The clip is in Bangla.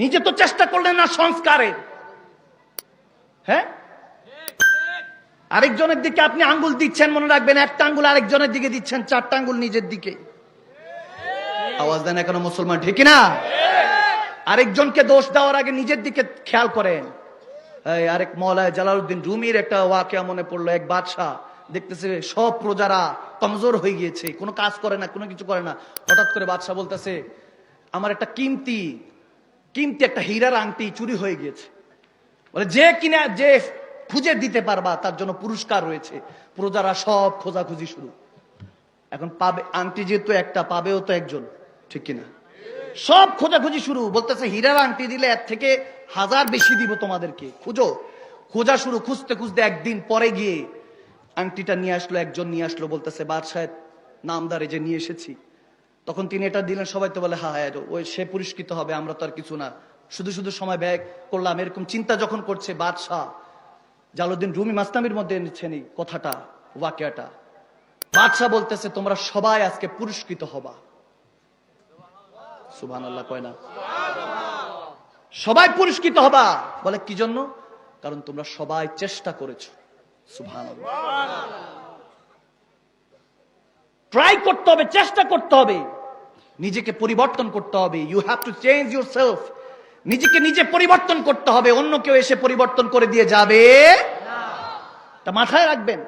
নিজে তো চেষ্টা করলেন না সংস্কারের। হ্যাঁ? আরেকজনের দিকে আপনি আঙ্গুল দিচ্ছেন, মনে রাখবেন, একটা আঙ্গুল আরেকজনের দিকে দিচ্ছেন, চারটা আঙ্গুল নিজের দিকে। আওয়াজ দেন এখনও মুসলমান, ঠিক না আরেকজনকে দোষ দেওয়ার আগে নিজের দিকে খেয়াল করেন। আরেক মৌলায় জালালউদ্দিন রুমির একটা ওয়াকিয়া মনে পড়ল, এক বাদশাহ। দেখতেছে সব প্রজারা কমজোর হয়ে গিয়েছে, কোনো কাজ করে না, কোনো কিছু করে না। হঠাৎ করে বাদশাহ বলতেছে, আমার একটা কিমতি কিমতি একটা হীরার আংটি চুরি হয়ে গিয়েছে। বলে, যে কিনা, যে খুঁজে দিতে পারবা, তার জন্য পুরস্কার রয়েছে। প্রজারা সব খোঁজাখুঁজি শুরু। এখন পাবে, আংটি যেহেতু একটা, পাবেও তো একজন, ঠিক কিনা? সব খোঁজাখুঁজি শুরু। বলতেছে, হীরার আংটি দিলে এর থেকে হাজার বেশি দিব তোমাদেরকে। খুঁজো। খোঁজা শুরু, খুঁজতে খুঁজতে একদিন পরে গিয়ে আংটিটা নিয়ে আসলো, একজন নিয়ে আসলো, বলতেছে বাদশাহ নামদারে যে নিয়ে এসেছি। তখন তিনি এটা দিলেন সবাই তো বলে হ্যাঁ হ্যাঁ ওই সে পুরস্কৃত হবে আমরা তো আর কিছু না। শুধু শুধু সময় ব্যয় করলাম এরকম চিন্তা যখন করছে বাদশাহ জালুদ্দিন রুমি মাস্তামির মধ্যে এনেছেন এই কথাটা ওয়াকিয়াটা। বাদশাহ বলতেছে তোমরা সবাই আজকে পুরস্কৃত হবা। সুবহান আল্লাহ কয় না? সবাই পুরস্কৃত হবা। বলে কি জন্য? কারণ তোমরা সবাই চেষ্টা করেছ। ট্রাই করতে হবে চেষ্টা করতে হবে। নিজেকে পরিবর্তন করতে হবে। You have to change yourself নিজেকে নিজে পরিবর্তন করতে হবে। অন্য কেউ এসে পরিবর্তন করে দিয়ে যাবে। তা মাথায় রাখবেন।